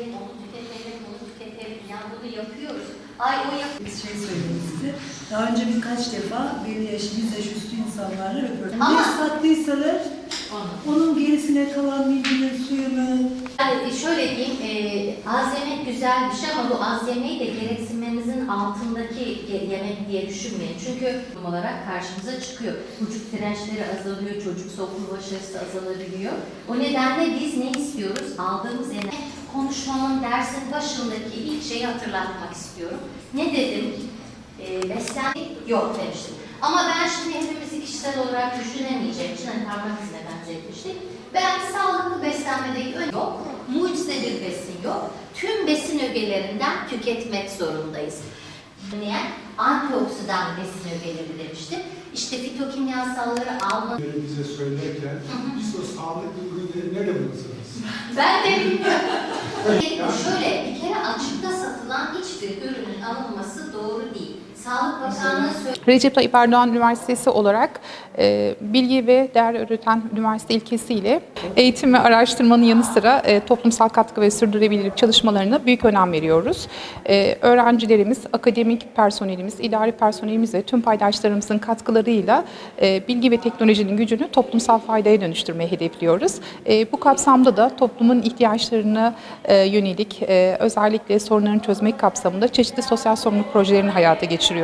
Onu tüketelim, bunu tüketelim. Ya bunu yapıyoruz. Ay o yap. Bir şey söyleyeyim size. Daha önce birkaç defa belli yaş, yüz yaş üstü insanlarla röportaj. Ama- Ne sattıysalar onun gerisine kalan bilginin suyunu, Yani şöyle diyeyim, e, az yemek güzel bir şey ama bu az yemeği de gereksinmenizin altındaki ye- yemek diye düşünmeyin. Çünkü olarak karşımıza çıkıyor. Çocuk dirençleri azalıyor, çocuk soğukluğu başarısı azalabiliyor. O nedenle biz ne istiyoruz? Aldığımız yemek konuşmamın dersin başındaki ilk şeyi hatırlatmak istiyorum. Ne dedim? E, beslenme yok demiştim. Ama ben şimdi hepimizi kişisel olarak düşünemeyeceğim için hani parmak izine benzetmiştik. Ben sağlıklı beslenmedeki ön yok, mucize bir besin yok. Tüm besin ögelerinden tüketmek zorundayız. Niye? Antioksidan besin ögeleri demiştim. İşte fitokimyasalları alma. Bize söylerken biz o sağlıklı ürünleri nerede bulursunuz? Ben de bilmiyorum. Şöyle bir kere açıkta satılan hiçbir ürünün alınması doğru değil. Sağlık Bakanlığı söylüyor. Recep Tayyip Erdoğan Üniversitesi olarak e, bilgi ve değer üreten üniversite ilkesiyle eğitim ve araştırmanın yanı sıra e, toplumsal katkı ve sürdürülebilirlik çalışmalarına büyük önem veriyoruz. E, öğrencilerimiz, akademik personelimiz, idari personelimiz ve tüm paydaşlarımızın katkılarıyla e, bilgi ve teknolojinin gücünü toplumsal faydaya dönüştürmeyi hedefliyoruz. E, bu kapsamda da toplumun ihtiyaçlarına e, yönelik e, özellikle sorunlarını çözmek kapsamında çeşitli sosyal sorumluluk projelerini hayata geçiriyoruz.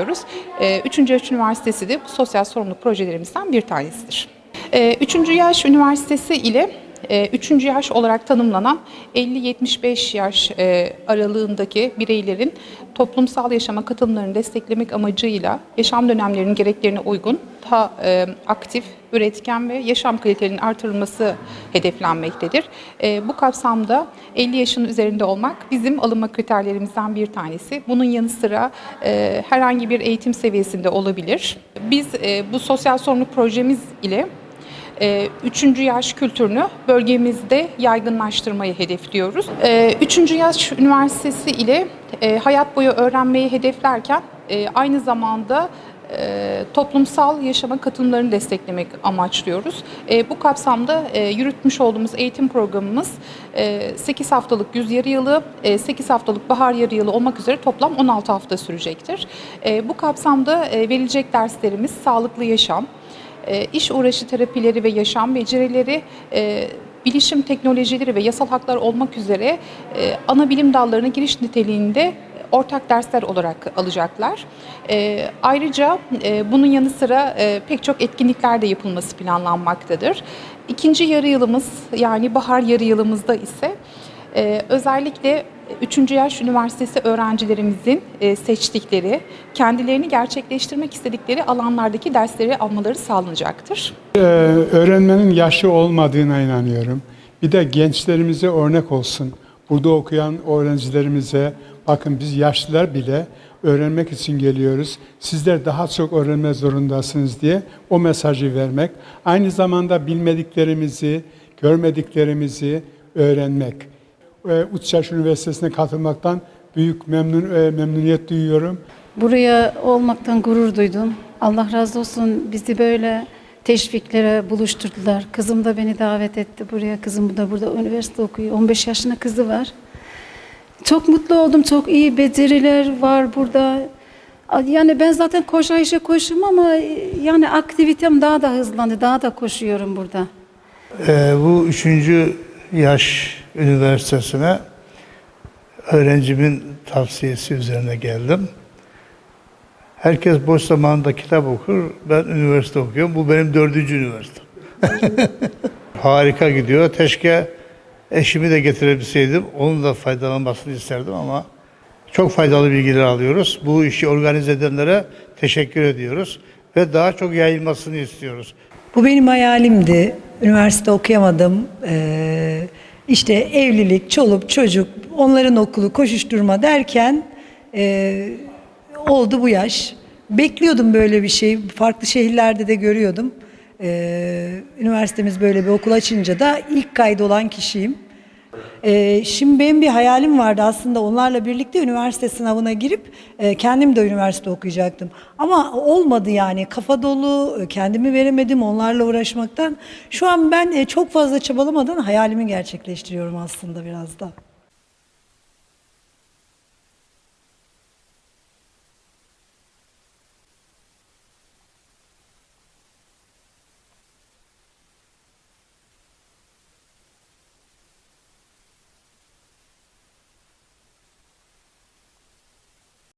E, Üçüncü Yaş Üniversitesi de bu sosyal sorumluluk projelerimizden bir tanesidir. E, Üçüncü Yaş Üniversitesi ile Üçüncü yaş olarak tanımlanan 50-75 yaş e, aralığındaki bireylerin toplumsal yaşama katılımlarını desteklemek amacıyla yaşam dönemlerinin gereklerine uygun, daha e, aktif, üretken ve yaşam kalitelerinin artırılması hedeflenmektedir. E, bu kapsamda 50 yaşın üzerinde olmak bizim alınma kriterlerimizden bir tanesi. Bunun yanı sıra herhangi bir eğitim seviyesinde olabilir. Biz bu sosyal sorumluluk projemiz ile Üçüncü yaş kültürünü bölgemizde yaygınlaştırmayı hedefliyoruz. E, Üçüncü yaş üniversitesi ile e, hayat boyu öğrenmeyi hedeflerken e, aynı zamanda e, toplumsal yaşama katılımlarını desteklemek amaçlıyoruz. E, bu kapsamda e, yürütmüş olduğumuz eğitim programımız e, 8 haftalık yüz yarı yılı, e, 8 haftalık bahar yarı yılı olmak üzere toplam 16 hafta sürecektir. E, bu kapsamda e, verilecek derslerimiz sağlıklı yaşam, e, iş uğraşı terapileri ve yaşam becerileri, e, bilişim teknolojileri ve yasal haklar olmak üzere e, ana bilim dallarına giriş niteliğinde ortak dersler olarak alacaklar. E, ayrıca bunun yanı sıra pek çok etkinlikler de yapılması planlanmaktadır. İkinci yarı yılımız yani bahar yarı yılımızda ise özellikle 3. Yaş Üniversitesi öğrencilerimizin e, seçtikleri, kendilerini gerçekleştirmek istedikleri alanlardaki dersleri almaları sağlanacaktır. Ee, öğrenmenin yaşı olmadığına inanıyorum. Bir de gençlerimize örnek olsun. Burada okuyan öğrencilerimize bakın biz yaşlılar bile öğrenmek için geliyoruz. Sizler daha çok öğrenme zorundasınız diye o mesajı vermek. Aynı zamanda bilmediklerimizi, görmediklerimizi öğrenmek. Ee, Uçyaş Üniversitesi'ne katılmaktan büyük memnun e, memnuniyet duyuyorum. Buraya olmaktan gurur duydum. Allah razı olsun bizi böyle teşviklere buluşturdular. Kızım da beni davet etti buraya. Kızım da burada üniversite okuyor. 15 yaşında kızı var. Çok mutlu oldum. Çok iyi beceriler var burada. Yani ben zaten koşa işe koşum ama yani aktivitem daha da hızlandı. Daha da koşuyorum burada. Ee, bu üçüncü yaş üniversitesine öğrencimin tavsiyesi üzerine geldim. Herkes boş zamanında kitap okur, ben üniversite okuyorum. Bu benim dördüncü üniversitem. Harika gidiyor. Keşke eşimi de getirebilseydim. Onun da faydalanmasını isterdim ama çok faydalı bilgiler alıyoruz. Bu işi organize edenlere teşekkür ediyoruz ve daha çok yayılmasını istiyoruz. Bu benim hayalimdi. Üniversite okuyamadım. Ee, işte evlilik, çoluk, çocuk, onların okulu, koşuşturma derken e, oldu bu yaş. Bekliyordum böyle bir şey. Farklı şehirlerde de görüyordum. Ee, üniversitemiz böyle bir okul açınca da ilk kaydolan kişiyim. Ee, şimdi benim bir hayalim vardı aslında onlarla birlikte üniversite sınavına girip e, kendim de üniversite okuyacaktım. Ama olmadı yani kafa dolu e, kendimi veremedim onlarla uğraşmaktan. Şu an ben e, çok fazla çabalamadan hayalimi gerçekleştiriyorum aslında biraz da.